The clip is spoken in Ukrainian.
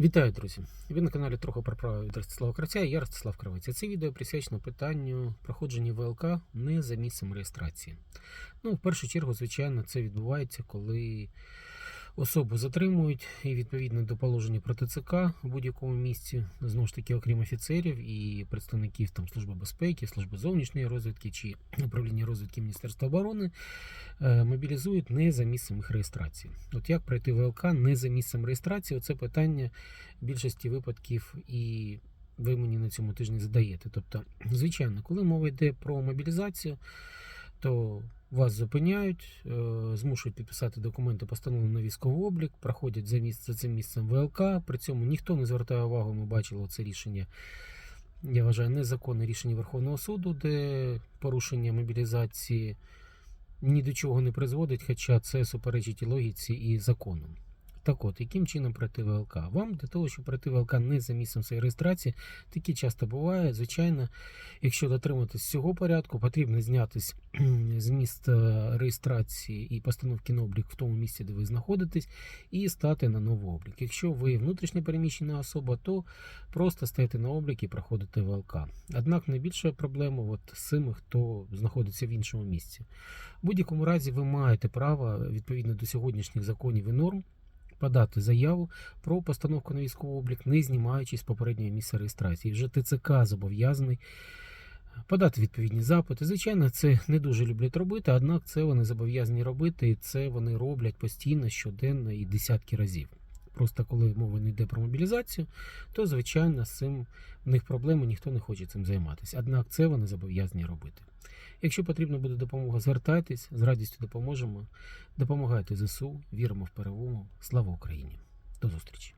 Вітаю, друзі! Ви на каналі трохи про право від Ростислава Кравця я Ростислав Кравець. Це відео присвячено питанню проходження ВЛК не за місцем реєстрації. Ну, в першу чергу, звичайно, це відбувається, коли особу затримують і відповідно до положення про ТЦК в будь-якому місці, знову ж таки, окрім офіцерів і представників там Служби безпеки, Служби зовнішньої розвідки чи управління розвідки Міністерства оборони, е, мобілізують не за місцем їх реєстрації. От як пройти ВЛК не за місцем реєстрації? Оце питання більшості випадків і ви мені на цьому тижні задаєте. Тобто, звичайно, коли мова йде про мобілізацію, то вас зупиняють, е, змушують підписати документи, постановлені на військовий облік, проходять за, місце, за цим місцем ВЛК. При цьому ніхто не звертає увагу. Ми бачили це рішення. Я вважаю незаконне рішення Верховного суду, де порушення мобілізації ні до чого не призводить, хоча це суперечить і логіці і закону. Так от, яким чином пройти ВЛК? Вам для того, щоб пройти ВЛК не за місцем своєї реєстрації, таке часто буває. Звичайно, якщо дотриматись цього порядку, потрібно знятись з місця реєстрації і постановки на облік в тому місці, де ви знаходитесь, і стати на новий облік. Якщо ви внутрішньо переміщена особа, то просто стаєте на облік і проходите ВЛК. Однак найбільша проблема от з цими, хто знаходиться в іншому місці. В будь-якому разі ви маєте право відповідно до сьогоднішніх законів і норм подати заяву про постановку на військовий облік, не знімаючись з попереднього місця реєстрації. Вже ТЦК зобов'язаний подати відповідні запити. Звичайно, це не дуже люблять робити, однак це вони зобов'язані робити, і це вони роблять постійно, щоденно і десятки разів. Просто коли мова не йде про мобілізацію, то звичайно з цим в них проблеми ніхто не хоче цим займатися. Однак це вони зобов'язані робити. Якщо потрібна буде допомога, звертайтесь, з радістю допоможемо. Допомагайте ЗСУ, віримо в перемогу. Слава Україні! До зустрічі!